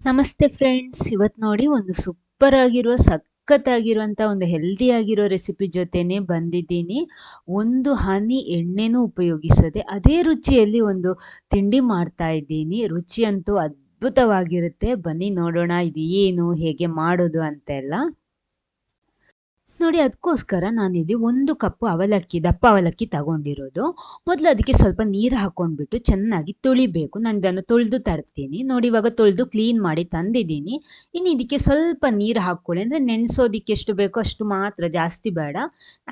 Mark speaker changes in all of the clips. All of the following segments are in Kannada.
Speaker 1: ನಮಸ್ತೆ ಫ್ರೆಂಡ್ಸ್ ಇವತ್ತು ನೋಡಿ ಒಂದು ಸೂಪರ್ ಆಗಿರುವ ಸಖತ್ತಾಗಿರುವಂಥ ಒಂದು ಹೆಲ್ದಿ ಆಗಿರೋ ರೆಸಿಪಿ ಜೊತೆನೆ ಬಂದಿದ್ದೀನಿ. ಒಂದು ಹನಿ ಎಣ್ಣೆನೂ ಉಪಯೋಗಿಸದೆ ಅದೇ ರುಚಿಯಲ್ಲಿ ಒಂದು ತಿಂಡಿ ಮಾಡ್ತಾ ಇದ್ದೀನಿ. ರುಚಿಯಂತೂ ಅದ್ಭುತವಾಗಿರುತ್ತೆ. ಬನ್ನಿ ನೋಡೋಣ ಇದು ಏನು ಹೇಗೆ ಮಾಡೋದು ಅಂತೆಲ್ಲ. ನೋಡಿ ಅದಕ್ಕೋಸ್ಕರ ನಾನಿಲ್ಲಿ ಒಂದು ಕಪ್ಪು ಅವಲಕ್ಕಿ, ದಪ್ಪ ಅವಲಕ್ಕಿ ತಗೊಂಡಿರೋದು. ಮೊದಲು ಅದಕ್ಕೆ ಸ್ವಲ್ಪ ನೀರು ಹಾಕೊಂಡ್ಬಿಟ್ಟು ಚೆನ್ನಾಗಿ ತೊಳಿಬೇಕು. ನಾನು ಇದನ್ನು ತೊಳೆದು ತರ್ತೀನಿ. ನೋಡಿ, ಇವಾಗ ತೊಳೆದು ಕ್ಲೀನ್ ಮಾಡಿ ತಂದಿದ್ದೀನಿ. ಇನ್ನು ಇದಕ್ಕೆ ಸ್ವಲ್ಪ ನೀರು ಹಾಕ್ಕೊಳ್ಳಿ. ಅಂದರೆ ನೆನೆಸೋದಿಕ್ಕೆ ಎಷ್ಟು ಬೇಕೋ ಅಷ್ಟು ಮಾತ್ರ, ಜಾಸ್ತಿ ಬೇಡ.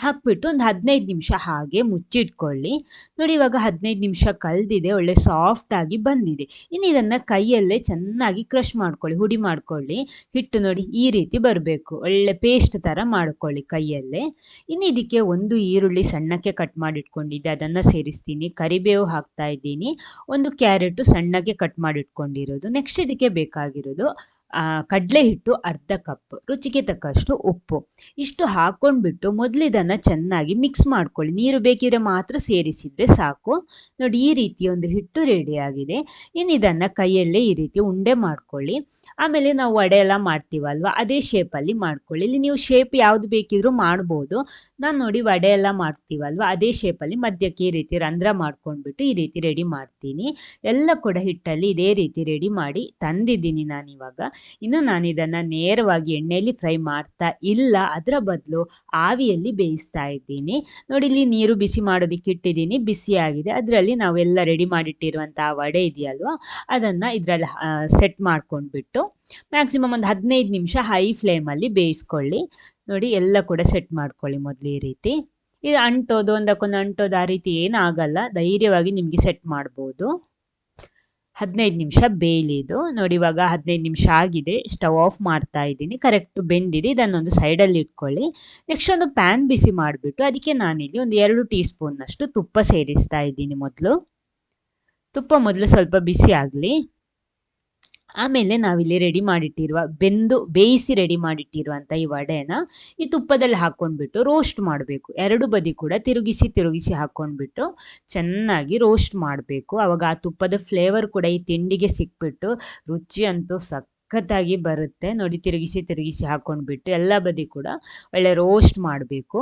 Speaker 1: ಹಾಕ್ಬಿಟ್ಟು ಒಂದು ಹದಿನೈದು ನಿಮಿಷ ಹಾಗೆ ಮುಚ್ಚಿಟ್ಕೊಳ್ಳಿ. ನೋಡಿ, ಇವಾಗ ಹದಿನೈದು ನಿಮಿಷ ಕಳೆದಿದೆ. ಒಳ್ಳೆ ಸಾಫ್ಟ್ ಆಗಿ ಬಂದಿದೆ. ಇನ್ನು ಇದನ್ನು ಕೈಯಲ್ಲೇ ಚೆನ್ನಾಗಿ ಕ್ರಷ್ ಮಾಡ್ಕೊಳ್ಳಿ, ಹುಡಿ ಮಾಡ್ಕೊಳ್ಳಿ. ಹಿಟ್ಟು ನೋಡಿ ಈ ರೀತಿ ಬರಬೇಕು. ಒಳ್ಳೆ ಪೇಸ್ಟ್ ಥರ ಮಾಡ್ಕೊಳ್ಳಿ. ಕೈಯಲ್ಲೇ. ಇನ್ನು ಇದಕ್ಕೆ ಒಂದು ಈರುಳ್ಳಿ ಸಣ್ಣಕ್ಕೆ ಕಟ್ ಮಾಡಿ ಇಟ್ಕೊಂಡಿದ್ದೆ ಅದನ್ನು ಸೇರಿಸ್ತೀನಿ. ಕರಿಬೇವು ಹಾಕ್ತಾ ಇದ್ದೀನಿ. ಒಂದು ಕ್ಯಾರೆಟು ಸಣ್ಣಗೆ ಕಟ್ ಮಾಡಿ ಇಟ್ಕೊಂಡಿರೋದು ನೆಕ್ಸ್ಟ್ ಇದಕ್ಕೆ ಬೇಕಾಗಿರೋದು ಕಡಲೆ ಹಿಟ್ಟು ಅರ್ಧ ಕಪ್, ರುಚಿಗೆ ತಕ್ಕಷ್ಟು ಉಪ್ಪು. ಇಷ್ಟು ಹಾಕೊಂಡ್ಬಿಟ್ಟು ಮೊದಲಿದನ್ನು ಚೆನ್ನಾಗಿ ಮಿಕ್ಸ್ ಮಾಡ್ಕೊಳ್ಳಿ. ನೀರು ಬೇಕಿದ್ರೆ ಮಾತ್ರ ಸೇರಿಸಿದರೆ ಸಾಕು. ನೋಡಿ, ಈ ರೀತಿ ಒಂದು ಹಿಟ್ಟು ರೆಡಿಯಾಗಿದೆ ಇನ್ನು ಇದನ್ನು ಕೈಯಲ್ಲೇ ಈ ರೀತಿ ಉಂಡೆ ಮಾಡ್ಕೊಳ್ಳಿ. ಆಮೇಲೆ ನಾವು ವಡೆ ಎಲ್ಲ ಮಾಡ್ತೀವಲ್ವ, ಅದೇ ಶೇಪಲ್ಲಿ ಮಾಡ್ಕೊಳ್ಳಿ. ಇಲ್ಲಿ ನೀವು ಶೇಪ್ ಯಾವುದು ಬೇಕಿದ್ರೂ ಮಾಡ್ಬೋದು. ನಾನು ನೋಡಿ ವಡೆ ಎಲ್ಲ ಮಾಡ್ತೀವಲ್ವ, ಅದೇ ಶೇಪಲ್ಲಿ ಮಧ್ಯಕ್ಕೆ ಈ ರೀತಿ ರಂಧ್ರ ಮಾಡ್ಕೊಂಡ್ಬಿಟ್ಟು ಈ ರೀತಿ ರೆಡಿ ಮಾಡ್ತೀನಿ. ಎಲ್ಲ ಕೂಡ ಹಿಟ್ಟಲ್ಲಿ ಇದೇ ರೀತಿ ರೆಡಿ ಮಾಡಿ ತಂದಿದ್ದೀನಿ ನಾನು ಇವಾಗ ಇನ್ನು ನಾನು ಇದನ್ನು ನೇರವಾಗಿ ಎಣ್ಣೆಯಲ್ಲಿ ಫ್ರೈ ಮಾಡ್ತಾ ಇಲ್ಲ. ಅದರ ಬದಲು ಆವಿಯಲ್ಲಿ ಬೇಯಿಸ್ತಾ ಇದ್ದೀನಿ. ನೋಡಿ, ಇಲ್ಲಿ ನೀರು ಬಿಸಿ ಮಾಡೋದಕ್ಕೆ ಇಟ್ಟಿದ್ದೀನಿ. ಬಿಸಿಯಾಗಿದೆ ಅದರಲ್ಲಿ ನಾವೆಲ್ಲ ರೆಡಿ ಮಾಡಿಟ್ಟಿರುವಂಥ ವಡೆ ಇದೆಯಲ್ವ? ಅದನ್ನು ಇದರಲ್ಲಿ ಸೆಟ್ ಮಾಡ್ಕೊಂಡ್ಬಿಟ್ಟು ಮ್ಯಾಕ್ಸಿಮಮ್ ಒಂದು ಹದಿನೈದು ನಿಮಿಷ ಹೈ ಫ್ಲೇಮಲ್ಲಿ ಬೇಯಿಸ್ಕೊಳ್ಳಿ. ನೋಡಿ, ಎಲ್ಲ ಕೂಡ ಸೆಟ್ ಮಾಡ್ಕೊಳ್ಳಿ ಮೊದಲು ಈ ರೀತಿ. ಇದು ಅಂಟೋದು, ಒಂದಕ್ಕೊಂದು ಅಂಟೋದು ಆ ರೀತಿ ಏನಾಗಲ್ಲ ಧೈರ್ಯವಾಗಿ ನಿಮಗೆ ಸೆಟ್ ಮಾಡ್ಬೋದು. ಹದಿನೈದು ನಿಮಿಷ ಬೇಯಲಿದು ನೋಡಿ, ಇವಾಗ ಹದಿನೈದು ನಿಮಿಷ ಆಗಿದೆ. ಸ್ಟವ್ ಆಫ್ ಮಾಡ್ತಾ ಇದ್ದೀನಿ. ಕರೆಕ್ಟ್ ಬೆಂದಿದೆ ಇದನ್ನೊಂದು ಸೈಡಲ್ಲಿ ಇಟ್ಕೊಳ್ಳಿ. ನೆಕ್ಸ್ಟ್ ಒಂದು ಪ್ಯಾನ್ ಬಿಸಿ ಮಾಡಿಬಿಟ್ಟು ಅದಕ್ಕೆ ನಾನಿಲ್ಲಿ ಒಂದು ಎರಡು ಟೀ ಸ್ಪೂನ್ನಷ್ಟು ತುಪ್ಪ ಸೇರಿಸ್ತಾ ಇದ್ದೀನಿ ಮೊದಲು. ತುಪ್ಪ ಮೊದಲು ಸ್ವಲ್ಪ ಬಿಸಿ ಆಗಲಿ. ಆಮೇಲೆ ನಾವಿಲ್ಲಿ ರೆಡಿ ಮಾಡಿಟ್ಟಿರುವ ಬೆಂದು, ಬೇಯಿಸಿ ರೆಡಿ ಮಾಡಿಟ್ಟಿರುವಂಥ ಈ ವಡೆನ ಈ ತುಪ್ಪದಲ್ಲಿ ಹಾಕ್ಕೊಂಡ್ಬಿಟ್ಟು ರೋಸ್ಟ್ ಮಾಡಬೇಕು. ಎರಡು ಬದಿ ಕೂಡ ತಿರುಗಿಸಿ ತಿರುಗಿಸಿ ಹಾಕ್ಕೊಂಡ್ಬಿಟ್ಟು ಚೆನ್ನಾಗಿ ರೋಸ್ಟ್ ಮಾಡಬೇಕು. ಆವಾಗ ಆ ತುಪ್ಪದ ಫ್ಲೇವರ್ ಕೂಡ ಈ ತಿಂಡಿಗೆ ಸಿಕ್ಬಿಟ್ಟು ರುಚಿ ಅಂತೂ ಸಖತ್ತಾಗಿ ಬರುತ್ತೆ. ನೋಡಿ, ತಿರುಗಿಸಿ ತಿರುಗಿಸಿ ಹಾಕ್ಕೊಂಡ್ಬಿಟ್ಟು ಎಲ್ಲ ಬದಿ ಕೂಡ ಒಳ್ಳೆ ರೋಸ್ಟ್ ಮಾಡಬೇಕು.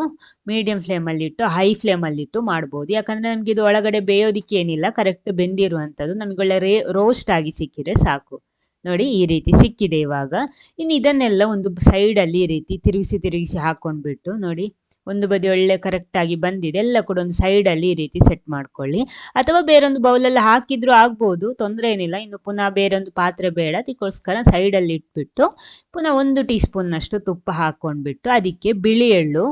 Speaker 1: ಮೀಡಿಯಂ ಫ್ಲೇಮಲ್ಲಿಟ್ಟು ಹೈ ಫ್ಲೇಮಲ್ಲಿಟ್ಟು ಮಾಡ್ಬೋದು. ಯಾಕಂದರೆ ನಮಗೆ ಇದು ಒಳಗಡೆ ಬೇಯೋದಿಕ್ಕೆ ಏನಿಲ್ಲ ಕರೆಕ್ಟ್ ಬೆಂದಿರುವಂಥದ್ದು. ನಮಗೆ ಒಳ್ಳೆ ರೇ ರೋಸ್ಟ್ ಆಗಿ ಸಿಕ್ಕಿದ್ರೆ ಸಾಕು. ನೋಡಿ ಈ ರೀತಿ ಸಿಕ್ಕಿದೆ ಇವಾಗ. ಇನ್ನು ಇದನ್ನೆಲ್ಲ ಒಂದು ಸೈಡಲ್ಲಿ ಈ ರೀತಿ ತಿರುಗಿಸಿ ತಿರುಗಿಸಿ ಹಾಕ್ಕೊಂಡ್ಬಿಟ್ಟು ನೋಡಿ ಒಂದು ಬದಿ ಒಳ್ಳೆ ಕರೆಕ್ಟಾಗಿ ಬಂದಿದೆ. ಎಲ್ಲ ಕೂಡ ಒಂದು ಸೈಡಲ್ಲಿ ಈ ರೀತಿ ಸೆಟ್ ಮಾಡ್ಕೊಳ್ಳಿ. ಅಥವಾ ಬೇರೊಂದು ಬೌಲಲ್ಲಿ ಹಾಕಿದ್ರೂ ಆಗ್ಬೋದು, ತೊಂದರೆ ಏನಿಲ್ಲ. ಇನ್ನು ಪುನಃ ಬೇರೊಂದು ಪಾತ್ರೆ ಬೇಡ. ಅದಕ್ಕೋಸ್ಕರ ಸೈಡಲ್ಲಿ ಇಟ್ಬಿಟ್ಟು ಪುನಃ ಒಂದು ಟೀ ಸ್ಪೂನ್ನಷ್ಟು ತುಪ್ಪ ಹಾಕ್ಕೊಂಡ್ಬಿಟ್ಟು ಅದಕ್ಕೆ ಬಿಳಿ ಎಳ್ಳು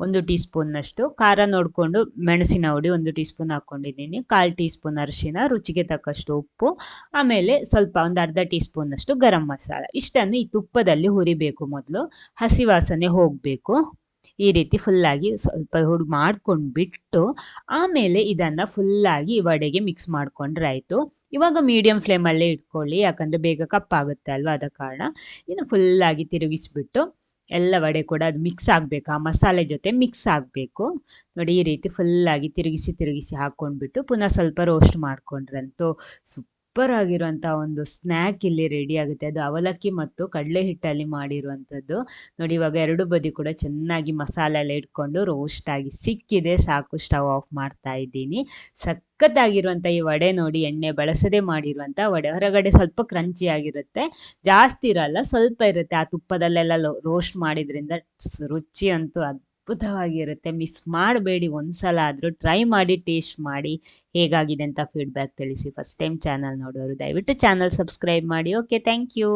Speaker 1: ಒಂದು ಟೀ ಸ್ಪೂನ್ನಷ್ಟು ಖಾರ ನೋಡಿಕೊಂಡು ಮೆಣಸಿನ ಹುಡಿ ಒಂದು ಟೀ ಸ್ಪೂನ್ ಹಾಕ್ಕೊಂಡಿದ್ದೀನಿ. ಕಾಲು ಟೀ ಸ್ಪೂನ್ ಅರಿಶಿನ, ರುಚಿಗೆ ತಕ್ಕಷ್ಟು ಉಪ್ಪು, ಆಮೇಲೆ ಸ್ವಲ್ಪ ಒಂದು ಅರ್ಧ ಟೀ ಸ್ಪೂನ್ನಷ್ಟು ಗರಂ ಮಸಾಲ. ಇಷ್ಟನ್ನು ಈ ತುಪ್ಪದಲ್ಲಿ ಹುರಿಬೇಕು ಮೊದಲು. ಹಸಿ ವಾಸನೆ ಹೋಗಬೇಕು. ಈ ರೀತಿ ಫುಲ್ಲಾಗಿ ಸ್ವಲ್ಪ ಹುಡು ಮಾಡ್ಕೊಂಡು ಬಿಟ್ಟು ಆಮೇಲೆ ಇದನ್ನು ಫುಲ್ಲಾಗಿ ವಡೆಗೆ ಮಿಕ್ಸ್ ಮಾಡ್ಕೊಂಡ್ರೆ ಆಯಿತು. ಇವಾಗ ಮೀಡಿಯಂ ಫ್ಲೇಮಲ್ಲೇ ಇಟ್ಕೊಳ್ಳಿ, ಯಾಕಂದರೆ ಬೇಗ ಕಪ್ಪಾಗುತ್ತೆ ಅಲ್ವಾ ಅದ ಕಾರಣ. ಇನ್ನು ಫುಲ್ಲಾಗಿ ತಿರುಗಿಸ್ಬಿಟ್ಟು ಎಲ್ಲ ವಡೆ ಕೂಡ ಅದು ಮಿಕ್ಸ್ ಆಗಬೇಕು. ಆ ಮಸಾಲೆ ಜೊತೆ ಮಿಕ್ಸ್ ಆಗಬೇಕು. ನೋಡಿ ಈ ರೀತಿ ಫುಲ್ಲಾಗಿ ತಿರುಗಿಸಿ ತಿರುಗಿಸಿ ಹಾಕ್ಕೊಂಡ್ಬಿಟ್ಟು ಪುನಃ ಸ್ವಲ್ಪ ರೋಸ್ಟ್ ಮಾಡ್ಕೊಂಡ್ರಂತೂ ಸೂಪರ್ ಆಗಿರುವಂತಹ ಒಂದು ಸ್ನ್ಯಾಕ್ ಇಲ್ಲಿ ರೆಡಿ ಆಗುತ್ತೆ. ಅದು ಅವಲಕ್ಕಿ ಮತ್ತು ಕಡಲೆ ಹಿಟ್ಟಲ್ಲಿ ಮಾಡಿರುವಂಥದ್ದು. ನೋಡಿ, ಇವಾಗ ಎರಡು ಬದಿ ಕೂಡ ಚೆನ್ನಾಗಿ ಮಸಾಲೆ ಎಲ್ಲ ಇಟ್ಕೊಂಡು ರೋಸ್ಟ್ ಆಗಿ ಸಿಕ್ಕಿದೆ. ಸಾಕು ಸ್ಟವ್ ಆಫ್ ಮಾಡ್ತಾ ಇದ್ದೀನಿ. ಸಖತ್ತಾಗಿರುವಂಥ ಈ ವಡೆ ನೋಡಿ, ಎಣ್ಣೆ ಬಳಸದೆ ಮಾಡಿರುವಂಥ ವಡೆ. ಹೊರಗಡೆ ಸ್ವಲ್ಪ ಕ್ರಂಚಿ ಆಗಿರುತ್ತೆ. ಜಾಸ್ತಿ ಇರಲ್ಲ, ಸ್ವಲ್ಪ ಇರುತ್ತೆ. ಆ ತುಪ್ಪದಲ್ಲೆಲ್ಲ ರೋಸ್ಟ್ ಮಾಡಿದ್ರಿಂದ ರುಚಿ ಅಂತೂ ಅದ್ಭುತವಾಗಿರುತ್ತೆ. ಮಿಸ್ ಮಾಡಬೇಡಿ ಒಂದು ಸಲ ಆದರೂ ಟ್ರೈ ಮಾಡಿ ಟೇಸ್ಟ್ ಮಾಡಿ ಹೇಗಾಗಿದೆ ಅಂತ ಫೀಡ್ಬ್ಯಾಕ್ ತಿಳಿಸಿ. ಫಸ್ಟ್ ಟೈಮ್ ಚಾನಲ್ ನೋಡೋರು ದಯವಿಟ್ಟು ಚಾನಲ್ ಸಬ್ಸ್ಕ್ರೈಬ್ ಮಾಡಿ. Okay thank you